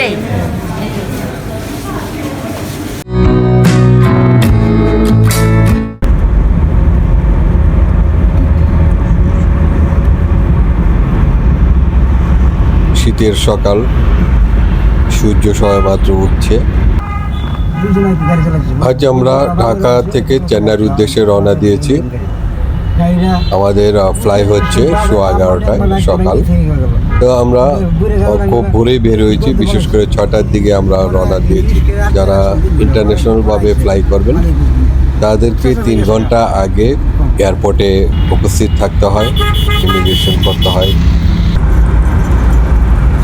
chị. শীতের সকাল সূর্য সবেমাত্র উঠছে। আজ আমরা ঢাকা থেকে চেন্নাইয়ের উদ্দেশ্যে রওনা দিয়েছি। আমাদের ফ্লাই হচ্ছে সোয়া এগারোটায় সকাল। তো আমরা খুব ভোরেই বের হয়েছি। বিশেষ করে ছটার দিকে আমরা রওনা দিয়েছি। যারা ইন্টারন্যাশনালভাবে ফ্লাই করবেন, তাদেরকে তিন ঘণ্টা আগে এয়ারপোর্টে উপস্থিত থাকতে হয় ইমিগ্রেশন করতে হয়।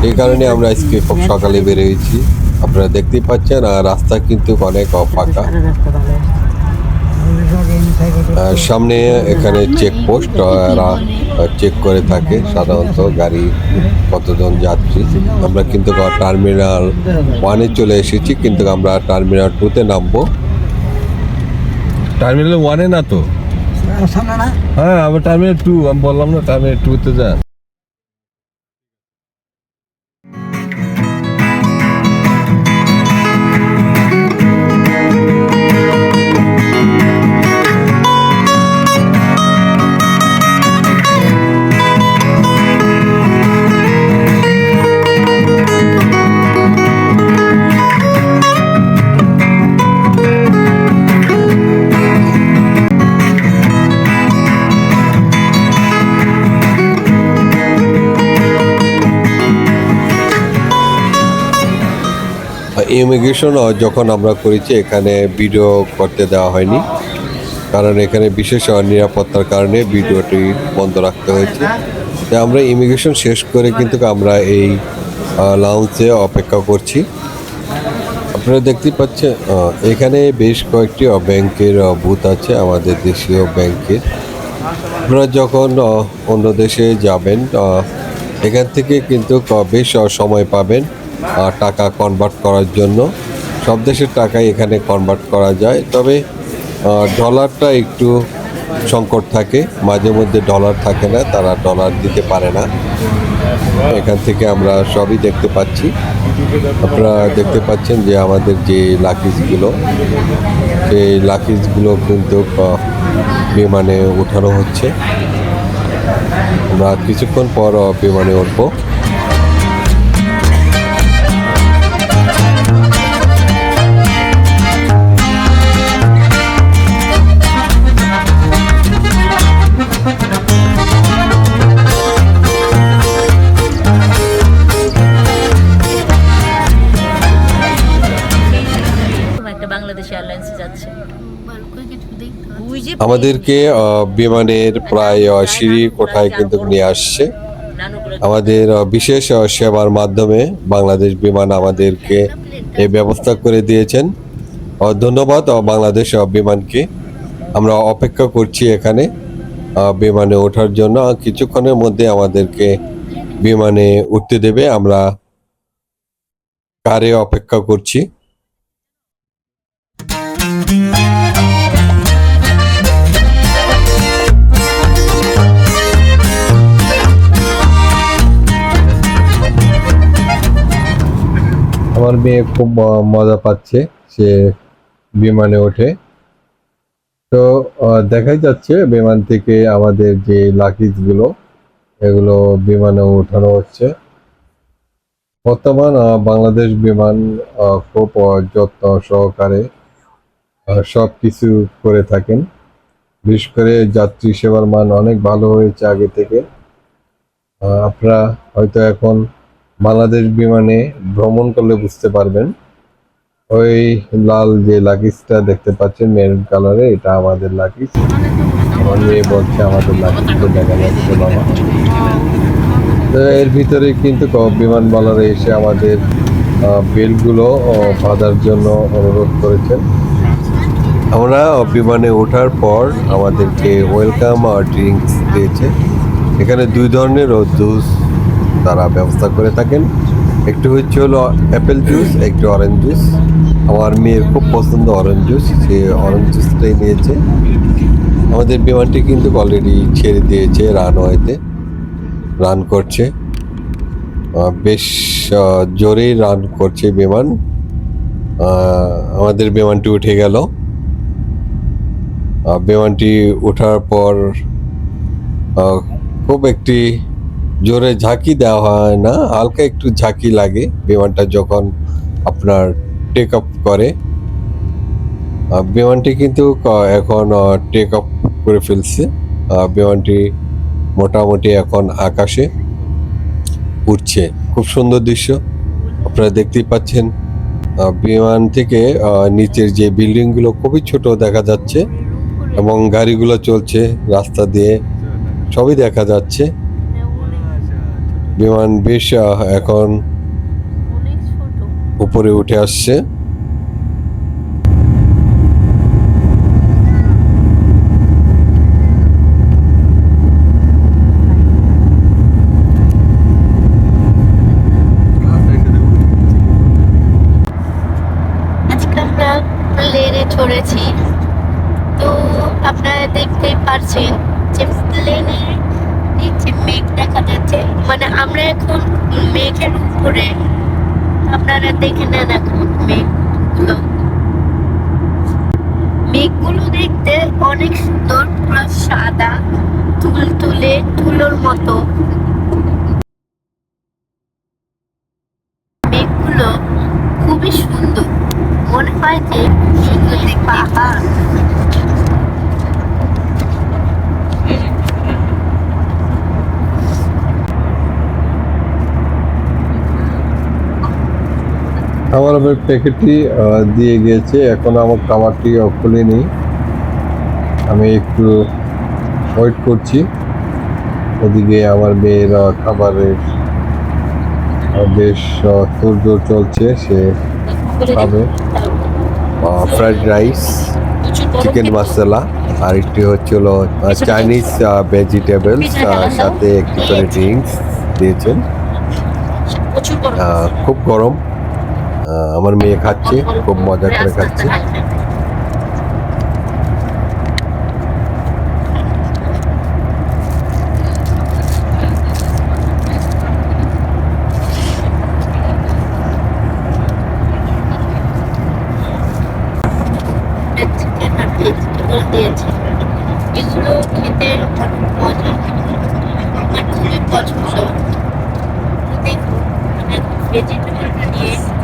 এই কারণে আমরা আজকে খুব সকালে বেরিয়েছি। আপনারা দেখতেই পাচ্ছেন আর রাস্তা কিন্তু অনেক ফাঁকা। সামনে এখানে চেকপোস্ট চেক করে থাকে সাধারণত গাড়ি কতজন যাত্রী। আমরা কিন্তু টার্মিনাল ওয়ানে চলে এসেছি কিন্তু আমরা টার্মিনাল টুতে নামবো। টার্মিনাল ওয়ানে না তো? হ্যাঁ আবার টার্মিনাল টু আমি বললাম না টার্মিনাল টুতে যা ইমিগ্রেশন যখন আমরা করেছি, এখানে ভিডিও করতে দেওয়া হয়নি। কারণ এখানে বিশেষ নিরাপত্তার কারণে ভিডিওটি বন্ধ রাখতে হয়েছে। তাই আমরা ইমিগ্রেশন শেষ করে কিন্তু আমরা এই লাউঞ্জে অপেক্ষা করছি। আপনারা দেখতে পাচ্ছেন এখানে বেশ কয়েকটি ব্যাংকের বুথ আছে আমাদের দেশীয় ব্যাংকের। আপনারা যখন অন্য দেশে যাবেন এখান থেকে কিন্তু বেশ সময় পাবেন। টাকা কনভার্ট করার জন্য। সব দেশের টাকাই এখানে কনভার্ট করা যায়। তবে ডলারটা একটু সংকট থাকে। মাঝে মধ্যে ডলার থাকে না, তারা ডলার দিতে পারে না। এখান থেকে আমরা সবই দেখতে পাচ্ছি। আপনারা দেখতে পাচ্ছেন যে আমাদের যে লাকিজগুলো সেই লাকিজগুলো কিন্তু বিমানে উঠানো হচ্ছে। আমরা কিছুক্ষণ পর বিমানে উঠবো। আমাদেরকে বিমানের প্রায় সিঁড়ি কোঠায় কিন্তু নিয়ে আসছে। আমাদের বিশেষ সেবার মাধ্যমে বাংলাদেশ বিমান আমাদেরকে এই ব্যবস্থা করে দিয়েছেন। ধন্যবাদ বাংলাদেশ বিমানকে। আমরা অপেক্ষা করছি এখানে বিমানে ওঠার জন্য। কিছুক্ষণের মধ্যে আমাদেরকে বিমানে উঠতে দেবে। আমরা কারে অপেক্ষা করছি। আমার মেয়ে খুব মজা পাচ্ছে সে বিমানে ওঠে। তো দেখাই যাচ্ছে বিমান থেকে আমাদের যে লাকিজগুলো এগুলো বিমানে ওঠানো হচ্ছে। বর্তমান বাংলাদেশ বিমান খুব যত্ন সহকারে সব কিছু করে থাকেন। বিশেষ করে যাত্রী সেবার মান অনেক ভালো হয়েছে আগে থেকে। আপনারা হয়তো এখন বাংলাদেশ বিমানে ভ্রমণ করলে বুঝতে পারবেন। ওই লাল যে লাগেজটা দেখতে পাচ্ছেন মেরুন কালারে এটা আমাদের লাগেজ আমার মেয়ে বলছে, আমাদের লাগেজটা দেখা যাচ্ছে, বাবা। তো এর ভিতরে কিন্তু বিমানবালারা এসে আমাদের বেলগুলো বাঁধার জন্য অনুরোধ করেছেন। আমরা বিমানে ওঠার পর আমাদেরকে ওয়েলকাম আর ড্রিঙ্কস দিয়েছে। এখানে দুই ধরনের জুস তারা ব্যবস্থা করে থাকেন। একটু হচ্ছে হলো অ্যাপেল জুস একটু অরেঞ্জ জুস আমার মেয়ের খুব পছন্দ অরেঞ্জ জুস সে অরেঞ্জ জুসটাই নিয়েছে। আমাদের বিমানটি কিন্তু অলরেডি ছেড়ে দিয়েছে রানওয়েতে রান করছে। বেশ জোরেই রান করছে বিমান। আমাদের বিমানটি উঠে গেল। বিমানটি ওঠার পর খুব একটি জোরে ঝাঁকি দেওয়া হয় না, হালকা একটু ঝাঁকি লাগে। বিমানটা যখন আপনার টেক আপ করে বিমানটি কিন্তু এখন টেক আপ করে ফেলছে। বিমানটি মোটামুটি এখন আকাশে উঠছে খুব সুন্দর দৃশ্য। আপনারা দেখতেই পাচ্ছেন বিমান থেকে নিচের যে বিল্ডিংগুলো খুবই ছোট দেখা যাচ্ছে এবং গাড়িগুলো চলছে রাস্তা দিয়ে, সবই দেখা যাচ্ছে। বিমান বেশ এখন উপরে উঠে আসছে আজকে আমরা প্লেনে চড়েছি তো আপনারা দেখতেই পারছেন যে প্লেনের নিচে মেঘ দেখা যাচ্ছে মানে আমরা এখন মেঘের উপরে আপনারা দেখে নেন মেঘগুলো দেখতে অনেক সুন্দর, পুরো সাদা, তুল তুলে তুলোর মতো। মেঘগুলো খুবই সুন্দর। মনে হয় যে সেগুলো পাহাড়। আবার প্যাকেটটি দিয়ে গিয়েছে। এখন আমার খাবারটি খুলিনি আমি একটু ওয়েট করছি। ওদিকে আমার মেয়ের খাবারের বেশ তোড়জোড় চলছে, সে খাবে। ফ্রাইড রাইস চিকেন মশলা আর একটি হচ্ছে হলো চাইনিজ ভেজিটেবলস সাথে একটি করে ড্রিঙ্কস দিয়েছেন। খুব গরম। আমার মেয়ে খাচ্ছে খুব মজা করে খাচ্ছে। দিয়েছে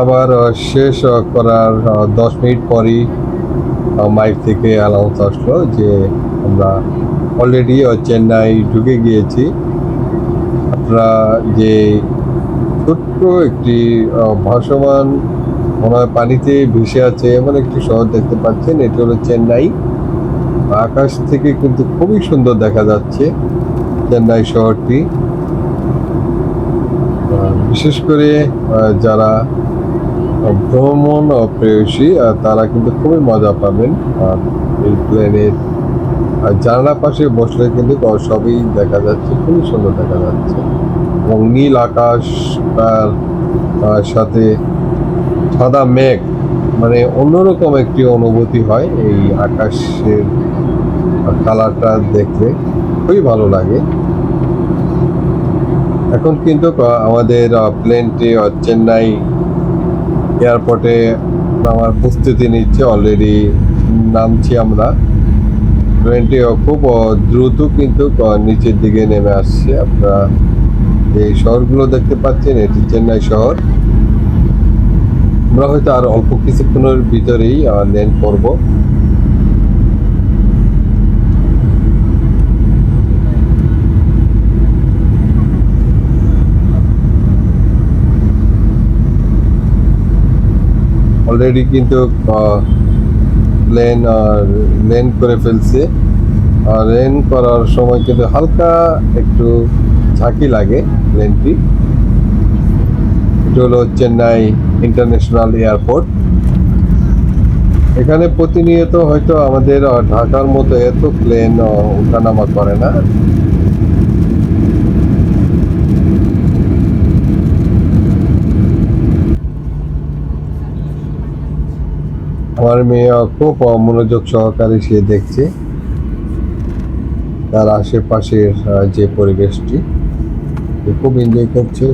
আবার শেষ করার দশ মিনিট পরই মাইক থেকে অ্যানাউন্স আসলো যে আমরা অলরেডি চেন্নাই ঢুকে গিয়েছি। আপনারা যে ছোট্ট একটি ভাসমান মনে হয় পানিতে ভেসে আছে এমন একটি শহর দেখতে পাচ্ছেন। এটি হলো চেন্নাই। আকাশ থেকে কিন্তু খুবই সুন্দর দেখা যাচ্ছে চেন্নাই শহরটি। বিশেষ করে যারা ভ্রমণ ও প্রেয়সী তারা কিন্তু খুবই মজা পাবেন আর এই প্লেনের আর জানালা পাশে বসলে কিন্তু সবই দেখা যাচ্ছে, খুবই সুন্দর দেখা যাচ্ছে। এবং নীল আকাশ, তার সাথে সাদা মেঘ মানে অন্যরকম একটি অনুভূতি হয় এই আকাশের কালারটা দেখলে খুবই ভালো লাগে। এখন কিন্তু আমাদের প্লেনটি চেন্নাই এয়ারপোর্টে আমার প্রস্তুতি নিচ্ছে। অলরেডি নামছি আমরা। ট্রেনটি খুব দ্রুত কিন্তু নিচের দিকে নেমে আসছে। আপনারা এই শহরগুলো দেখতে পাচ্ছেন এটি চেন্নাই শহর। আমরা হয়তো আর অল্প কিছুক্ষণের ভিতরেই ল্যান্ড করব। অলরেডি কিন্তু প্লেন লেন করে ফেলছে। আর লেন করার সময় কিন্তু হালকা একটু ঝাঁকি লাগে প্লেনটি এটা হলো চেন্নাই ইন্টারন্যাশনাল এয়ারপোর্ট। এখানে প্রতিনিয়ত হয়তো আমাদের ঢাকার মতো এত প্লেন ওঠানামা করে না। আমার মেয়ে খুব মনোযোগ সহকারে সে দেখছে। তার আশেপাশের যে পরিবেশটি খুব এনজয় করছে।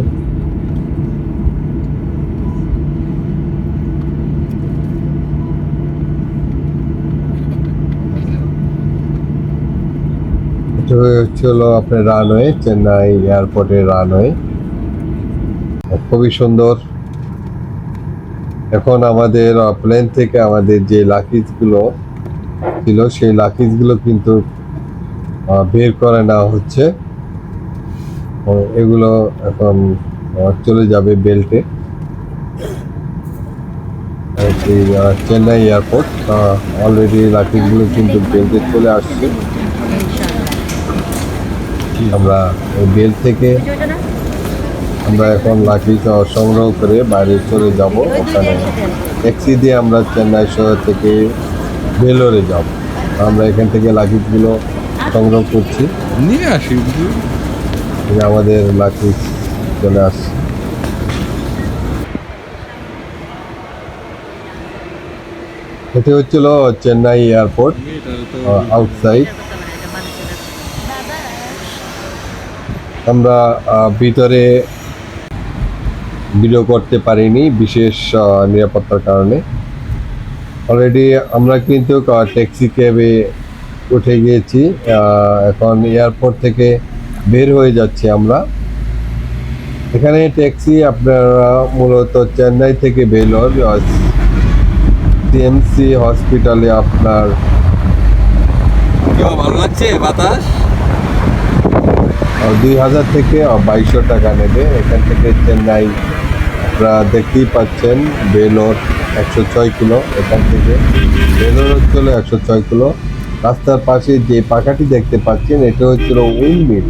হলো আপনার রানওয়ে চেন্নাই এয়ারপোর্টের রানওয়ে খুবই সুন্দর। এখন আমাদের প্লেন থেকে আমাদের যে লাকিজগুলো ছিল, সেই লাকিজগুলো কিন্তু বের করে নেওয়া হচ্ছে। এগুলো এখন চলে যাবে বেল্টে। চেন্নাই এয়ারপোর্ট অলরেডি লাকিজগুলো কিন্তু বেল্টে চলে আসছে। আমরা বেল্ট থেকে আমরা এখন লাকি সংগ্রহ করে বাইরে চলে যাব। ওখানে ট্যাক্সি দিয়ে আমরা চেন্নাই শহর থেকে বেলোরে যাব। আমরা এখান থেকে লাকিজগুলো সংগ্রহ করছি। নিয়ে আসি। আমাদের লাকিজ চলে আসছে। এটা হচ্ছিল চেন্নাই এয়ারপোর্ট আউটসাইড আমরা ভিতরে ভিডিও করতে পারিনি বিশেষ নিরাপত্তার কারণে। অলরেডি আমরা কিন্তু ট্যাক্সি ক্যাবে উঠে গিয়েছি এখন এয়ারপোর্ট থেকে বের হয়ে যাচ্ছি আমরা। এখানে ট্যাক্সি আপনারা মূলত চেন্নাই থেকে বেলোর সিএমসি হসপিটালে আপনার ভালো লাগছে? বাতাস? দুই হাজার থেকে বাইশশো টাকা নেবে। এখান থেকে চেন্নাই আপনারা দেখতেই পাচ্ছেন, বেলোর একশো ছয় কিলো এখান থেকে। বেলোর হচ্ছিল একশো ছয় কিলো। রাস্তার পাশে যে পাখাটি দেখতে পাচ্ছেন, এটা হচ্ছিল উইন্ড মিল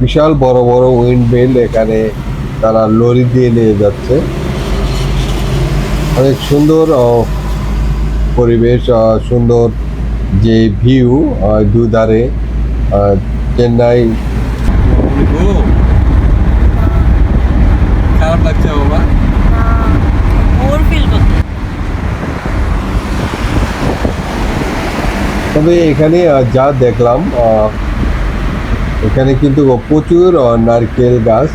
বিশাল বড় বড় উইন্ড মিল এখানে তারা লরি দিয়ে নিয়ে যাচ্ছে। অনেক সুন্দর পরিবেশ সুন্দর যে ভিউ দুধারে চেন্নাই ও খারাপ লাগছে বাবা ওর ফিল করতে তবে এখানে যা দেখলাম এখানে কিন্তু প্রচুর নারকেল গাছ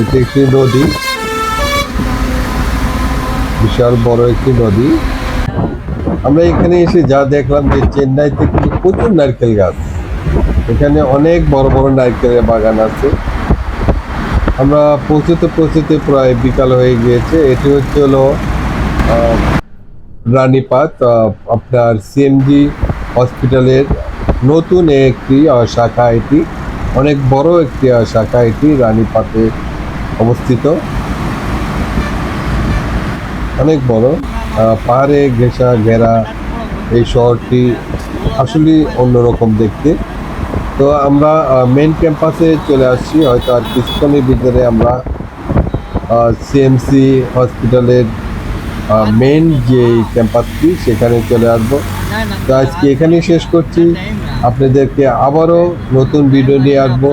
এটি একটি নদী। বিশাল বড় একটি নদী। আমরা এখানে এসে যা দেখলাম যে চেন্নাইতে কিন্তু প্রচুর নারকেল গাছ। এখানে অনেক বড় বড় নারকেলের বাগান আছে। আমরা পৌঁছতে পৌঁছতে প্রায় বিকাল হয়ে গিয়েছে। এটি হচ্ছে হলো রানীপাত আপনার সিএমজি হসপিটালের নতুন একটি শাখা এটি, অনেক বড় একটি শাখা এটি রানীপাতে অবস্থিত। অনেক বড় পাহাড়ে ঘেঁষা ঘেরা এই শহরটি আসলে অন্যরকম দেখতে। তো আমরা মেন ক্যাম্পাসে চলে আসছি, হয়তো আর কিছুক্ষণের ভিতরে আমরা সিএমসি হসপিটালের মেন যে ক্যাম্পাসটি সেখানে চলে আসব। তো আজকে এখানেই শেষ করছি। আপনাদেরকে আবারও নতুন ভিডিও নিয়ে আসব।